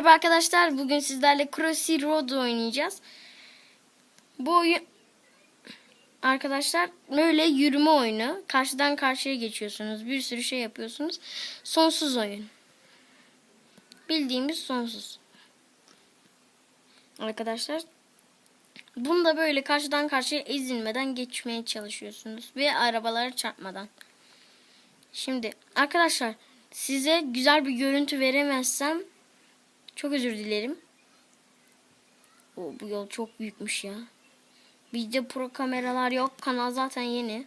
Merhaba arkadaşlar. Bugün sizlerle Crossy Road oynayacağız. Bu oyun arkadaşlar böyle yürüme oyunu. Karşıdan karşıya geçiyorsunuz. Bir sürü şey yapıyorsunuz. Sonsuz oyun. Bildiğimiz sonsuz. Arkadaşlar Bunda böyle karşıdan karşıya ezilmeden geçmeye çalışıyorsunuz ve arabalara çarpmadan. Şimdi arkadaşlar size güzel bir görüntü veremezsem çok özür dilerim. O bu yol çok büyükmüş ya. Bizde pro kameralar yok. Kanal zaten yeni.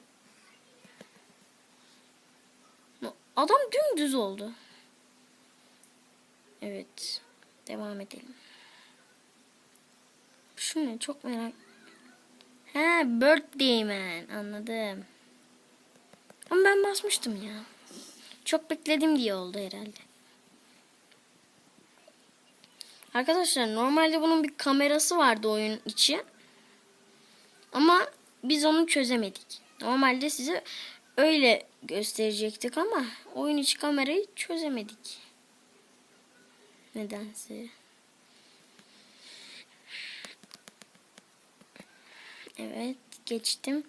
Adam dümdüz oldu. Evet. Devam edelim. Şu ne? Çok merak. He, birthday man. Anladım. Ama ben basmıştım ya. Çok bekledim diye oldu herhalde. Arkadaşlar normalde bunun bir kamerası vardı oyun içi. Ama biz onu çözemedik. Normalde size öyle gösterecektik ama oyun içi kamerayı çözemedik. Nedense. Evet geçtim.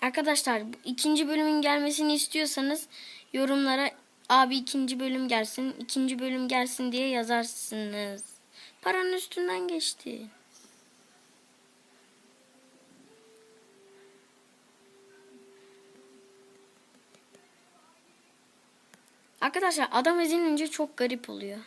Arkadaşlar ikinci bölümün gelmesini istiyorsanız yorumlara abi ikinci bölüm gelsin, ikinci bölüm gelsin diye yazarsınız. Paranın üstünden geçti. Arkadaşlar adam ezilince çok garip oluyor.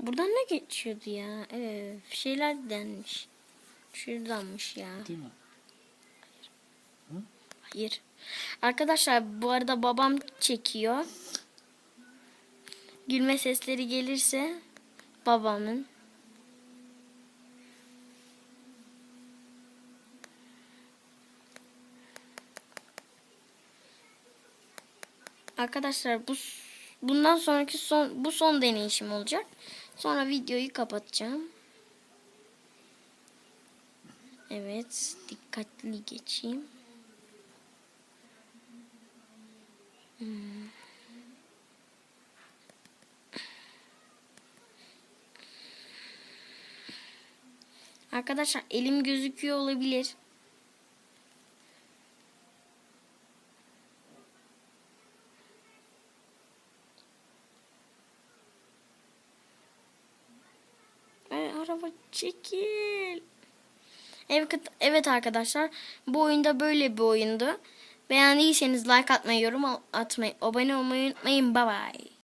Buradan ne geçiyordu ya? Evet, şeyler denmiş. Şuradanmış ya. Değil mi? Hayır. Arkadaşlar bu arada babam çekiyor. Gülme sesleri gelirse babamın. Arkadaşlar bu bundan sonraki son bu son deneyişim olacak. Sonra videoyu kapatacağım. Evet, dikkatli geçeyim. Hmm. Arkadaşlar elim gözüküyor olabilir. Araba çekil. Evet, evet arkadaşlar bu oyunda böyle bir oyundu. Beğendiyseniz like atmayı, yorum atmayı, abone olmayı unutmayın. Bye bye.